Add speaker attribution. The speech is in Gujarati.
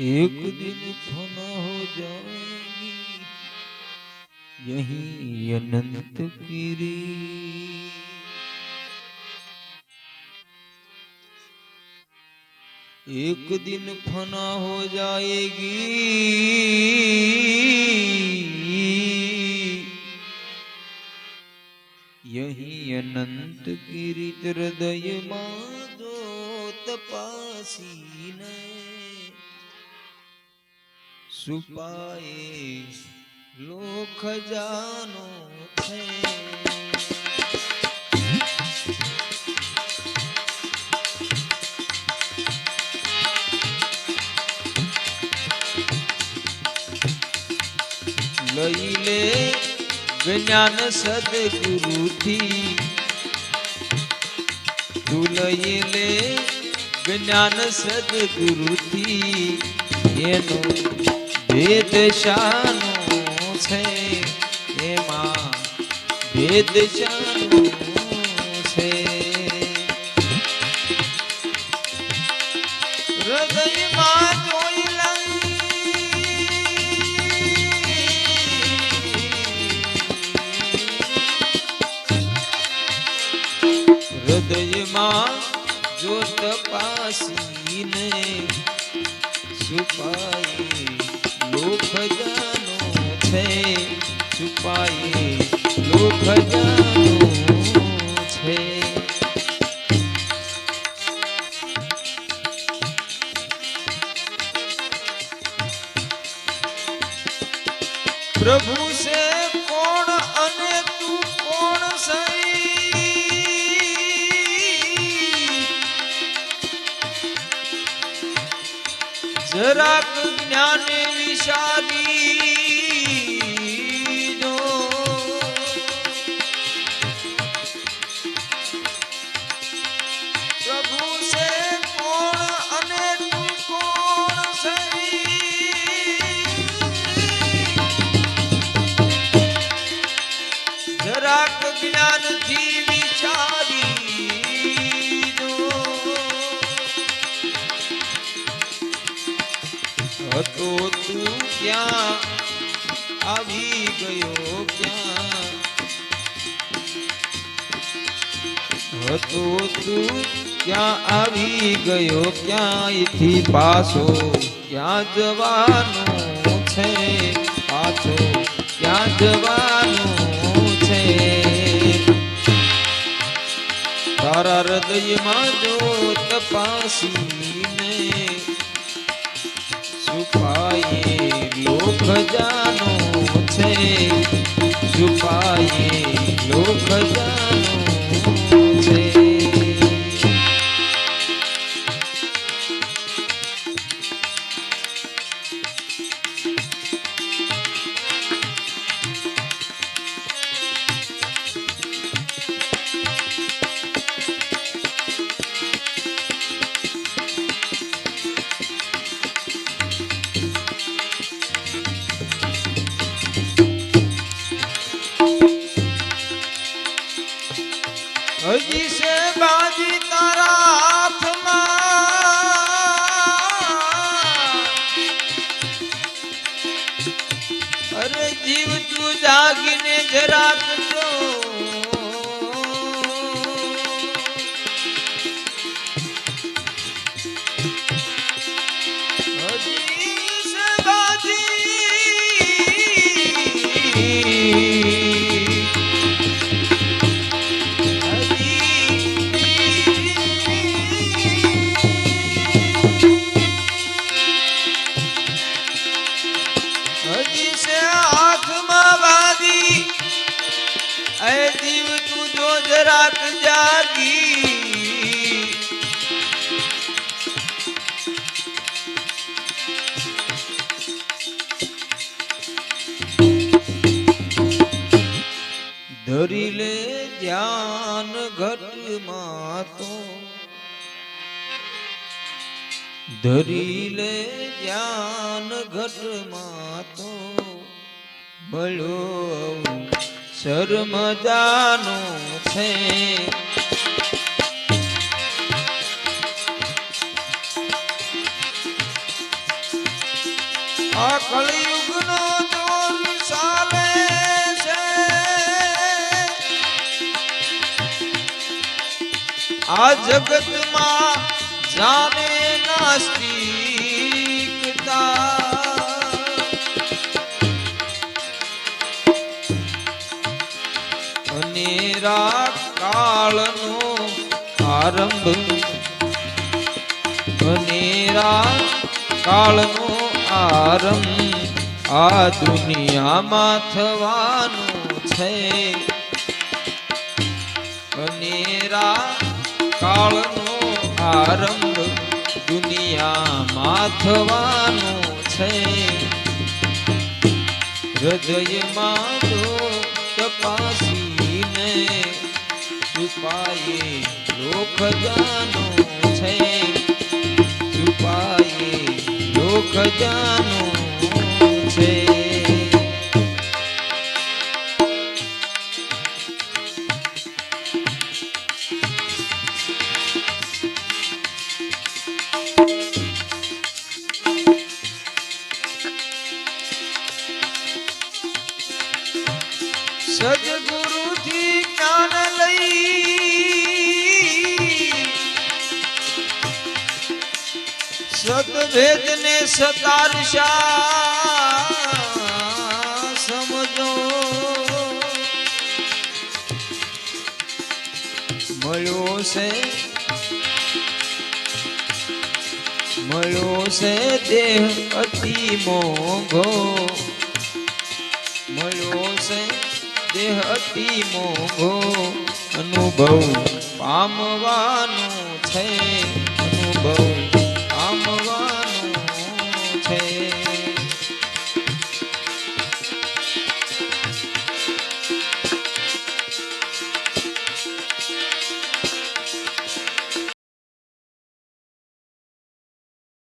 Speaker 1: एक दिन फना हो जाएगी यही अनंत गिरी एक दिन फना हो जाएगी यही अनंत गिरी हृदय जो तपासी ने છુપાએ લોખ જાનો છે. લઈ લે જ્ઞાન સદગુરુથી. તું લઈ લે જ્ઞાન સદગુરુથી. એનો ભેદ શાનું છે એમાં ભેદ શાનું છે. હૃદયમાં જોઈ હૃદયમાં જો તપાસીને છુપાઈ જાનો છે છુપાઈ જાનો છે. પ્રભુ જરાક જ્ઞાન વિશારી હતો તું ક્યાં? આવી ગયો ક્યાં? હતો તું ક્યાં? આવી ગયો ક્યાંયથી પાછો ક્યાં જવાનો છે? પાછો ક્યાં જવાનો છે? તારા હૃદયમાં જો તપાસીને છુપાયે લોક જાનો છે. જીવ તું જાગીને જરાક જો ધરી લે ધ્યાન ઘટમાં તો. ધરી લે ધ્યાન ઘટમાં તો. મળ્યો શર્મજાનો છે. આ જગતમાં જાને નાસ્તિકતા. અનેરા કાળનો આરંભ અનેરા કાળનો આરંભ આ દુનિયામાં થવાનું છે. અનેરા કાળનો આરંભ દુનિયામાં થવાનો છે. હૃદયમાં જો તપાસીને છુપાયે લોક જાનો છે. લોક જાનો છે. સદગુરુથી સદભેદને સતારશા. સમજો. મળ્યો છે. મળ્યો છે દેહ અતિ મોંઘો. મળ્યો છે દેહ અતિ મોંઘો. અનુભવ પામવાનો છે. আছে